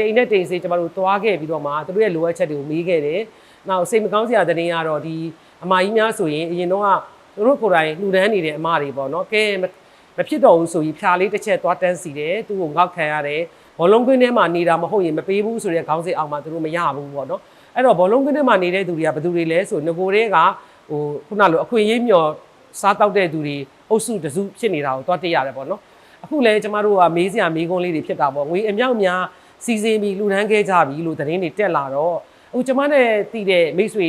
တိန်နဲ့တိန်စေးကျမတို့သွားခဲ့ပြီးတော့မှသူတို့ရဲ့လိုအပ်ချက်တွေကိုမေးခဲ့တယ်။နောက်စိတ်မကောင်းစရာတဲ့နေရတော့ဒီအမကြီးများဆိုရင်အရင်တော့ကသူတို့ကိုယ်တိုင်လှူဒန်းနေတဲ့အမတွေပေါ့နော်။ကဲမမဖြစ်တော့ဘူးဆိုရင်ဖြာလေးတစ်ချက်သွားတန်းစီတယ်။သူ့ကိုငေါက်ခံရတယ်။ဘောလုံးကွင်းထဲမှာနေတာမဟုတ်ရင်မပေးဘူးဆိုတဲ့ခေါင်းစဉ်အောက်မှာသူတို့မရဘူးပေါ့နော်။အဲ့တော့ဘောလုံးကွင်းထဲမှာနေတဲ့သူတွေကဘယ်သူတွေလဲဆိုငကိုတွေကဟိုခုနလိုအခွင့်အရေးမျှော်စားတောက်တဲ့သူတွေအုပ်စုတစုဖြစ်နေတာကိုသွားတက်ရတယ်ပေါ့နော်။အခုလဲကျမတို့ကမေးစရာမေးခွန်းလေးတွေဖြစ်တာပေါ့။ငွေအမြောက်များ စီစဉ်ပြီးလူဒန်းခဲ့ကြပြီလို့သတင်းတွေတက်လာတော့အခုကျမနဲ့တည်တဲ့မိတ်ဆွေ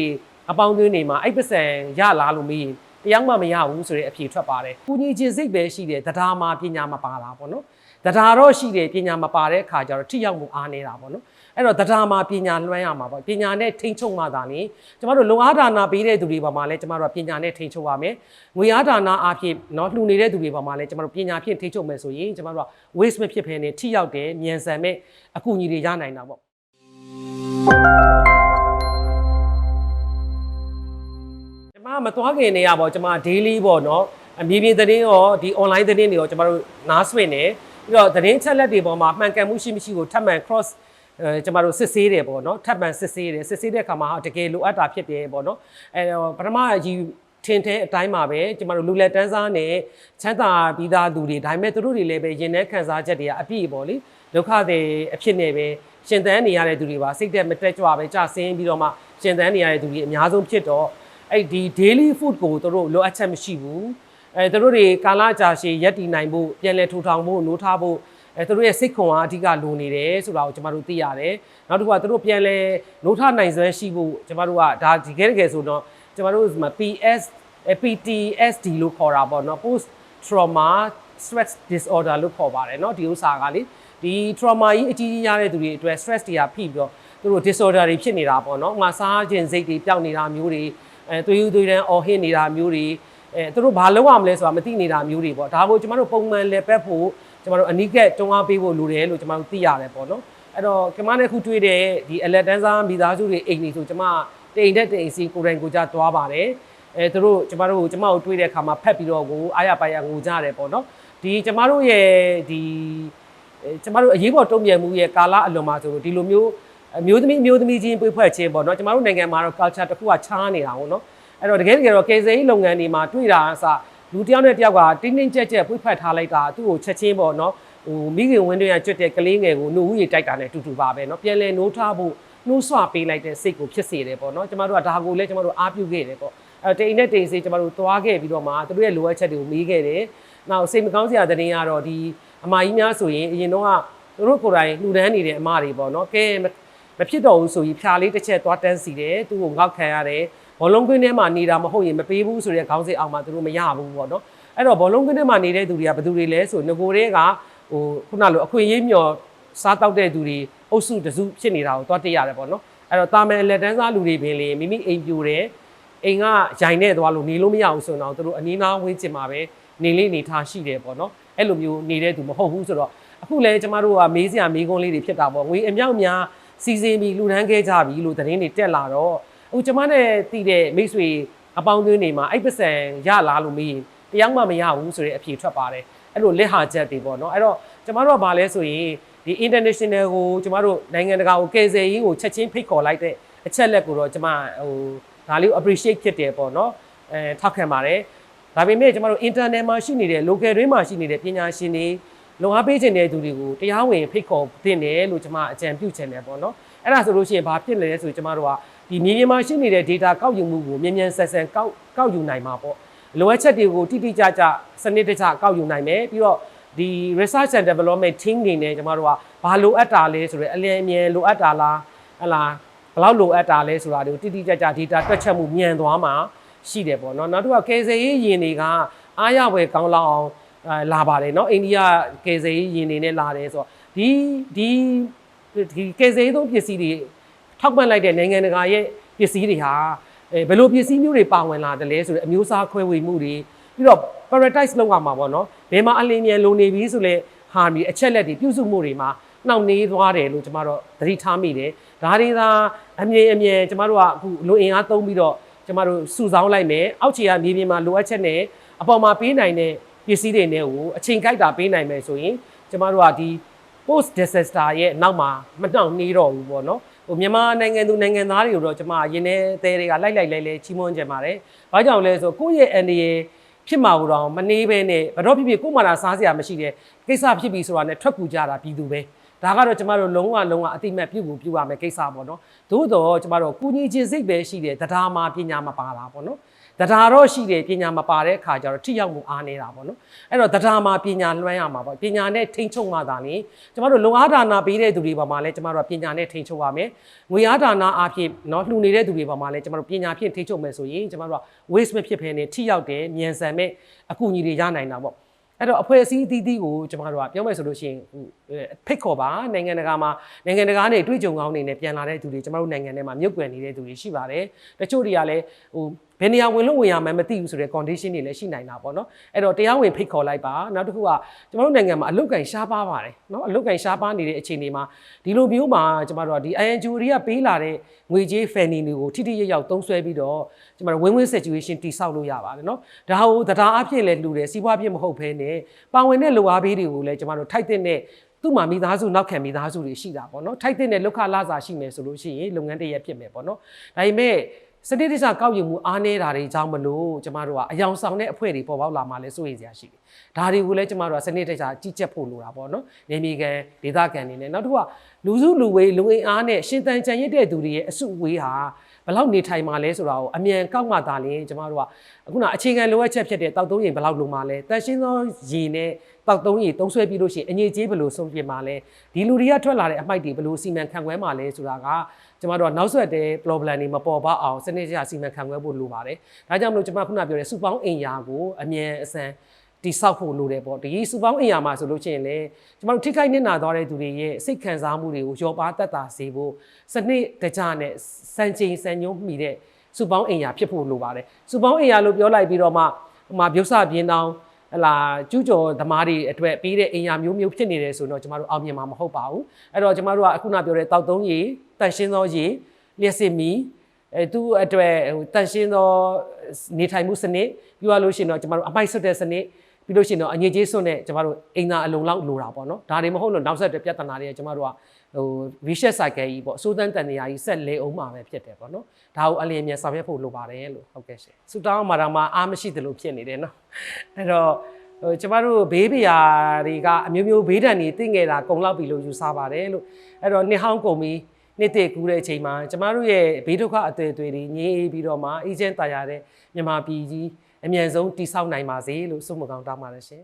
အပေါင်းအသင်းတွေမှာအဲ့ပစံရလာလို့မေးရင်တရားမှမရဘူးဆိုတဲ့အဖြေထွက်ပါတယ်။ကုညီချင်းစိတ်ပဲရှိတယ်တရားမှာပညာမပါတာပေါ့နော်။ တရားတော့ရှိတယ်ပညာမပါတဲ့အခါကျတော့ထိရောက်မှုအားနေတာပေါ့နော်။အဲ့တော့တရားမှာပညာလွှမ်းရမှာပေါ့။ပညာနဲ့ထိန်းချုပ်မှသာလေကျမတို့လုံအားဒါနာပေးတဲ့သူတွေပေါ်မှာလည်းကျမတို့ကပညာနဲ့ထိန်းချုပ်ရမယ်။ငွေအားဒါနာအားဖြင့်เนาะလှူနေတဲ့သူတွေပေါ်မှာလည်းကျမတို့ပညာဖြင့်ထိန်းချုပ်မယ်ဆိုရင်ကျမတို့က waste မဖြစ်ဖ ೇನೆ ထိရောက်တယ်မြန်ဆန်မဲ့အကူအညီတွေရနိုင်တာပေါ့ကျမမသွားခင်နေရပေါ့ကျမ daily ပေါ့เนาะအမြင်မြင်သတင်းရောဒီ online သတင်းတွေရောကျမတို့နားဆွင့်နေ ပြီးတော့သတင်းချက်လက်တွေပေါ်မှာမှန်ကန်မှုရှိမရှိကိုထပ်မံ cross အဲကျမတို့စစ်ဆေးတယ်ပေါ့နော်ထပ်မံစစ်ဆေးတယ်စစ်ဆေးတဲ့အခါမှာဟာတကယ်လိုအပ်တာဖြစ်တယ်ပေါ့နော်အဲတော့ပထမအကြီးထင်တဲ့အတိုင်းမှာပဲကျမတို့လူလက်တန်းစားနဲ့ချမ်းသာပြီးသားသူတွေဒါပေမဲ့သူတို့တွေလည်းပဲရင်ထဲခံစားချက်တွေကအပြည့်ပေါ့လေဒုက္ခတွေအဖြစ်နေပဲရှင်သန်နေရတဲ့သူတွေပါစိတ်သက်မတက်ကြွပဲကြဆင်းပြီးတော့မှရှင်သန်နေရတဲ့သူတွေအများဆုံးဖြစ်တော့အဲ့ဒီ daily food ကိုသူတို့လိုအပ်ချက်မရှိဘူး အဲသူတို့တွေကာလကြာရှည်ရက်တည်နိုင်ဖို့ပြန်လည်ထူထောင်ဖို့နိုးထားဖို့အဲသူတို့ရဲ့စိတ်ခွန်အားအဓိကလိုနေတယ်ဆိုတာကိုကျွန်တော်တို့သိရတယ်။နောက်တစ်ခုကသူတို့ပြန်လဲနိုးထနိုင်စွမ်းရှိဖို့ကျွန်တော်တို့ကဒါဒီကဲတကယ်ဆိုတော့ကျွန်တော်တို့ဒီမှာ PS PTSD လို့ခေါ်တာပေါ့နော် post trauma stress disorder လို့ခေါ်ပါတယ်เนาะဒီဥစ္စာကလေဒီ trauma ကြီးအကြီးကြီးရတဲ့သူတွေအတွက် stress တွေကဖိပြီးတော့သူတို့ disorder တွေဖြစ်နေတာပေါ့နော်။ဥမာစားခြင်းစိတ်တွေပျောက်နေတာမျိုးတွေအဲသွေးယူသွေးတန်းအော်ဟစ်နေတာမျိုးတွေ အဲသူတို့ဘာလုပ်ရမလဲဆိုတာမသိနေတာမျိုးတွေပေါ့ဒါကိုကျမတို့ပုံမှန်လေပတ်ဖို့ကျမတို့အနိကတွန်းအားပေးဖို့လိုတယ်လို့ကျမတို့သိရတယ်ပေါ့နော်အဲ့တော့ကျမနဲ့ခုတွေ့တဲ့ဒီအလက်တန်းစားမိသားစုတွေအိမ်နေဆိုကျမတိမ်တဲ့တိမ်စီကိုယ်တိုင်ကိုကြသွားပါတယ်အဲသူတို့ကျမတို့ကျမတို့တွေ့တဲ့အခါမှာဖက်ပြီးတော့ကိုအားရပါရငိုကြတယ်ပေါ့နော်ဒီကျမတို့ရဲ့ဒီကျမတို့အရေးပေါ်တုံ့ပြန်မှုရဲ့ကာလအလွန်မှာဆိုလို့ဒီလိုမျိုးအမျိုးသမီးအမျိုးသမီးချင်းပွေးဖွဲ့ခြင်းပေါ့နော်ကျမတို့နိုင်ငံမှာတော့ culture တစ်ခုကခြားနေတာပေါ့နော် အဲ့တော့တကယ်တကယ်တော့ကေဇေးလုပ်ငန်းတွေမှာတွေ့တာအစလူတစ်ယောက်နဲ့တစ်ယောက်ကတင်းတင်းကြပ်ကြပ်ပွေးဖက်ထားလိုက်တာသူ့ကိုချက်ချင်းပေါ့နော်ဟိုမိခင်ဝင်းတွင်ကကျွတ်တဲ့ကလေးငယ်ကိုနှုတ်ဦးရီတိုက်တာနဲ့တူတူပါပဲเนาะပြန်လဲနိုးထားဖို့နှိုးဆွပေးလိုက်တဲ့စိတ်ကိုဖြစ်စေတယ်ပေါ့เนาะကျမတို့ကဒါကိုလည်းကျမတို့အားပြုခဲ့တယ်ပေါ့အဲတိန်နဲ့တိန်စေးကျမတို့သွားခဲ့ပြီးတော့မှသူတို့ရဲ့လိုအပ်ချက်တွေကိုမေးခဲ့တယ်နောက်စိတ်မကောင်းစရာတဲ့နေရတော့ဒီအမကြီးများဆိုရင်အရင်တော့ကသူတို့ကိုယ်တိုင်လှူဒန်းနေတဲ့အမတွေပေါ့เนาะကဲမဖြစ်တော့ဘူးဆိုရင်ဖြာလေးတစ်ချက်သွားတန်းစီတယ်သူ့ကိုငေါက်ခံရတယ် ဘောလုံးကွင်းထဲမှာနေတာမဟုတ်ရင်မပေးဘူးဆိုတဲ့ခေါင်းစဉ်အောက်မှာသူတို့မရဘူးပေါ့နော်အဲ့တော့ဘောလုံးကွင်းထဲမှာနေတဲ့သူတွေကဘယ်သူတွေလဲဆိုငကိုတွေကဟိုခုနလိုအခွင့်အရေးမျှော်စားတောက်တဲ့သူတွေအုပ်စုတစုဖြစ်နေတာကိုသွားတက်ရတယ်ပေါ့နော်အဲ့တော့တာမန်လက်တန်းစားလူတွေပင်လေမိမိအိမ်ပြိုတယ်အိမ်ကရိုင်နဲ့သွားလို့နေလို့မရဘူးဆိုတော့သူတို့အနည်းနာဝင်းကျင်မှာပဲနေလေးနေထားရှိတယ်ပေါ့နော်အဲ့လိုမျိုးနေတဲ့သူမဟုတ်ဘူးဆိုတော့အခုလဲကျမတို့ကမေးစရာမေးခွန်းလေးတွေဖြစ်တာပေါ့ငွေအမြောက်များစီစဉ်ပြီးလူဒန်းခဲ့ကြပြီလို့သတင်းတွေတက်လာတော့ အခုကျမနဲ့တည်တဲ့မိတ်ဆွေအပေါင်းအသင်းတွေမှာအဲ့ပစံရလာလို့မေးရင်တရားမှမရဘူးဆိုတဲ့အဖြေထွက်ပါတယ်အဲ့လိုလက်ဟာချက်တွေပေါ့နော်အဲ့တော့ကျမတို့ကဘာလဲဆိုရင်ဒီ international ကိုကျမတို့နိုင်ငံတကာကိုကယ်ဆယ်ရေးကိုချက်ချင်းဖိတ်ခေါ်လိုက်တဲ့အချက်လက်ကိုတော့ကျမဟိုဒါလေးကို appreciate ဖြစ်တယ်ပေါ့နော်အဲထောက်ခံပါတယ်ဒါပေမဲ့ကျမတို့ internet မှာရှိနေတဲ့ local တွင်းမှာရှိနေတဲ့ပညာရှင်တွေ လုံအားပေးခြင်းတဲ့သူတွေကိုတရားဝင်ဖိတ်ခေါ်တင်တယ်လို့ကျမအကြံပြုချင်တယ်ပေါ့နော်အဲ့ဒါဆိုလို့ရှိရင်ဘာဖြစ်လဲဆိုကျမတို့ကဒီမြေပြင်မှာရှိနေတဲ့ data ကောက်ယူမှုကိုမြန်မြန်ဆန်ဆန်ကောက်ကောက်ယူနိုင်မှာပေါ့လိုအပ်ချက်တွေကိုတိတိကျကျစနစ်တကျကောက်ယူနိုင်မယ်ပြီးတော့ဒီ research and development team တွေနဲ့ကျမတို့ကဘာလိုအပ်တာလဲဆိုတော့အလင်းအမြန်လိုအပ်တာလားဟလာဘယ်လောက်လိုအပ်တာလဲဆိုတာတွေကိုတိတိကျကျ data တွက်ချက်မှုမြန်သွားမှာရှိတယ်ပေါ့နော်နောက်တစ်ခုကကယ်ဆယ်ရေးယင်တွေကအားရဝယ်ကောင်းလောက်အောင် လာပါတယ်เนาะအိန္ဒိယကယ်ဆယ်ရေးယင်တွေနဲ့လာတယ်ဆိုတော့ဒီဒီဒီကယ်ဆယ်ရေးသုံးပစ္စည်းတွေထောက်ပံ့လိုက်တဲ့နိုင်ငံတကာရဲ့ပစ္စည်းတွေဟာအဲဘယ်လိုပစ္စည်းမျိုးတွေပါဝင်လာတယ်လဲဆိုတော့အမျိုးအစားခွဲဝေမှုတွေပြီးတော့ prioritize လုပ်ရမှာပေါ့နော်ဘယ်မှာအလင်းမြန်လိုနေပြီဆိုလဲဟာမီအချက်လက်တွေပြုစုမှုတွေမှာနှောင့်နှေးသွားတယ်လို့ကျမတို့သတိထားမိတယ်ဒါတွေသာအမြင်အမြင်ကျမတို့ကအခုလိုအင်အားသုံးပြီးတော့ကျမတို့စုဆောင်းလိုက်မယ်အောက်ခြေကမြေပြင်မှာလိုအပ်ချက်နဲ့အပေါ်မှာပေးနိုင်တဲ့ ပစ္စည်းတွေနဲ့ကိုအချိန်ကြိုက်တာပေးနိုင်မယ်ဆိုရင်ကျမတို့ကဒီ post disaster ရဲ့နောက်မှာမနှောင့်နှေးတော့ဘူးပေါ့နော်ဟိုမြန်မာနိုင်ငံသူနိုင်ငံသားတွေကိုတော့ကျွန်မရင်းနေသေးတွေကလိုက်လိုက်လဲလဲချီးမွမ်းကြပါတယ်။ဘာကြောင့်လဲဆိုကိုယ့်ရဲ့အန်ဒီရဲ့ဖြစ်မှာတော့မနေဘဲနဲ့ဘတော့ဖြစ်ဖြစ်ကိုယ်မှလာစားစရာမရှိတဲ့ကိစ္စဖြစ်ပြီဆိုတာနဲ့ထွက်ကူကြတာပြည်သူပဲ။ဒါကတော့ကျမတို့လုံးဝလုံးဝအတိမတ်ပြုတ်ကိုပြုရမယ်ကိစ္စပေါ့နော်။သို့တော့ကျမတို့ကုညီခြင်းစိတ်ပဲရှိတယ်တရားမှာပညာမပါတာပေါ့နော်။ တရားတော့ရှိတယ်ပညာမပါတဲ့အခါကျတော့ထိရောက်မှုအားနေတာပေါ့နော်။အဲ့တော့တရားမှာပညာလွှမ်းရမှာပေါ့။ပညာနဲ့ထိန်းချုပ်မှသာလေကျမတို့လုံအားဒါနာပေးတဲ့သူတွေပေါ်မှာလည်းကျမတို့ကပညာနဲ့ထိန်းချုပ်ရမယ်။ငွေအားဒါနာအဖြစ်နော်လှူနေတဲ့သူတွေပေါ်မှာလည်းကျမတို့ပညာဖြင့်ထိန်းချုပ်မယ်ဆိုရင်ကျမတို့က waste မဖြစ်ဖ ೇನೆ ထိရောက်တယ်မြန်ဆန်မဲ့အကူအညီတွေရနိုင်တာပေါ့။အဲ့တော့အဖွဲ့အစည်းအသီးသီးကိုကျမတို့ကပြောမယ်ဆိုလို့ရှိရင်ဟိုအဲဖိတ်ခေါ်ပါနိုင်ငံတကာမှာနိုင်ငံတကာနဲ့တွေ့ကြုံကောင်းနေနဲ့ပြန်လာတဲ့သူတွေကျမတို့နိုင်ငံထဲမှာမြုပ်ကွယ်နေတဲ့သူတွေရှိပါတယ်။တချို့တွေကလည်းဟိုဘယ်နေရာဝင်လို့ဝင်ရမှန်းမသိဘူးဆိုတဲ့ condition တွေလည်းရှိနိုင်တာပေါ့နော်။အဲ့တော့တရားဝင်ဖိတ်ခေါ်လိုက်ပါ။နောက်တစ်ခုကကျမတို့နိုင်ငံမှာအလုတ်ကန်ရှားပါပါတယ်နော်။အလုတ်ကန်ရှားပါနေတဲ့အခြေအနေမှာဒီလိုမျိုးမှာကျမတို့ကဒီ INGO တွေကပေးလာတဲ့ငွေကြေး funding တွေကိုထိထိရောက်ရောက်သုံးစွဲပြီးတော့ကျမတို့ win-win situation တိဆောက်လို့ရပါတယ်နော်။ဒါဟိုတရားအဖြစ်လည်းလှူတယ်စီးပွားဖြစ်မဟုတ်ဘဲနဲ့ပါဝင်တဲ့လိုအားပေးတွေကိုလည်းကျမတို့ထိုက်တဲ့နဲ့ သူ့မှာမိသားစုနောက်ခံမိသားစုတွေရှိတာပေါ့နော်ထိုက်တဲ့လောက်ခလာစာရှိမယ်ဆိုလို့ရှိရင်လုပ်ငန်းတစ်ရက်ဖြစ်မယ်ပေါ့နော်ဒါပေမဲ့စနစ်တကျကောက်ယူမှုအားနည်းတာတွေကြောင့်မလို့ကျမတို့ကအယောင်ဆောင်တဲ့အဖွဲ့တွေပေါ်ပေါက်လာမှလည်းစိုးရိမ်စရာရှိတယ်ဒါတွေကိုလည်းကျမတို့ကစနစ်တကျကြီးကြပ်ဖို့လိုတာပေါ့နော်နေမီကန်ဒေသခံတွေနဲ့နောက်တစ်ခုကလူစုလူဝေးလူအင်အားနဲ့ရှင်တန်ကြံရစ်တဲ့သူတွေရဲ့အစုအဝေးဟာ ဘယ်လောက်နေထိုင်မှာလဲဆိုတာကိုအမြန်ကောက်မှသာလျှင်ကျမတို့ကအခုနအခြေခံလိုအပ်ချက်ဖြစ်တဲ့တောက်သုံးရင်ဘယ်လောက်လိုမှာလဲတန်ရှင်းသောရေနဲ့တောက်သုံးရေသုံးဆွဲပြီးလို့ရှိရင်အငြိကျေးဘယ်လိုဆုံးပြမှာလဲဒီလူတွေကထွက်လာတဲ့အမိုက်တွေဘယ်လိုစီမံခန့်ခွဲမှာလဲဆိုတာကကျမတို့ကနောက်ဆက်တဲ့ problem တွေမပေါ်ပါအောင်စနစ်ကျစီမံခန့်ခွဲဖို့လိုပါတယ်ဒါကြောင့်မလို့ကျမခုနပြောတဲ့စုပေါင်းအင်ယာကိုအမြန်အစံ တိဆောက်ဖို့လိုတယ်ပေါ့ဒီစုပေါင်းအင်ယာမှာဆိုလို့ရှိရင်လေကျမတို့ထိခိုက်နစ်နာသွားတဲ့သူတွေရဲ့စိတ်ခံစားမှုတွေကိုရောပါတက်တာစေဖို့စနစ်တကျနဲ့စံချိန်စံညွှန်းမိတဲ့စုပေါင်းအင်ယာဖြစ်ဖို့လိုပါတယ်စုပေါင်းအင်ယာလို့ပြောလိုက်ပြီးတော့မှဟိုမှာပြုတ်စပြင်းတောင်းဟလာကျူးကျော်သမားတွေအတွက်ပေးတဲ့အင်ယာမျိုးမျိုးဖြစ်နေတယ်ဆိုတော့ကျမတို့အောင်မြင်မှာမဟုတ်ပါဘူးအဲ့တော့ကျမတို့ကအခုနပြောတဲ့တောက်သုံးရေတန်ရှင်းသောရေလျှက်စစ်မီအဲသူ့အတွက်ဟိုတန်ရှင်းသောနေထိုင်မှုစနစ်ပြီးသွားလို့ရှိရင်တော့ကျမတို့အမိုက်ဆွတ်တဲ့စနစ် ပြီးလို့ရှိရင်တော့အငြိကြီးစွန့်တဲ့ကျမတို့အိမ်သာအလုံးလောက်လိုတာပေါ့နော်ဒါတွေမဟုတ်လို့နောက်ဆက်တဲ့ပြဿနာတွေကကျမတို့ကဟို vicious cycle ကြီးပေါ့အစိုးတန်းတန်နေရာကြီးဆက်လဲအောင်မှာပဲဖြစ်တယ်ပေါ့နော်ဒါကိုအလျင်မြန်ဆောင်ရွက်ဖို့လိုပါတယ်လို့ဟုတ်ကဲ့ရှင်ဆူတောင်းမှာတော့မှအားမရှိသလိုဖြစ်နေတယ်နော်အဲ့တော့ဟိုကျမတို့ဘေးပရာတွေကအမျိုးမျိုးဘေးဒဏ်တွေသိငယ်တာကုံလောက်ပြီလို့ယူဆပါတယ်လို့အဲ့တော့နှစ်ဟောင်းကုန်ပြီးနှစ်တည့်ကူးတဲ့အချိန်မှာကျမတို့ရဲ့ဘေးဒုက္ခအသွေးတွေငြိမ်းပြီးတော့မှအေဂျင့်တာရတဲ့မြန်မာပြည်ကြီး အမြန်ဆုံးတိဆောက်နိုင်ပါစေလို့ဆုမကောင်းတောင်းပါတယ်ရှင်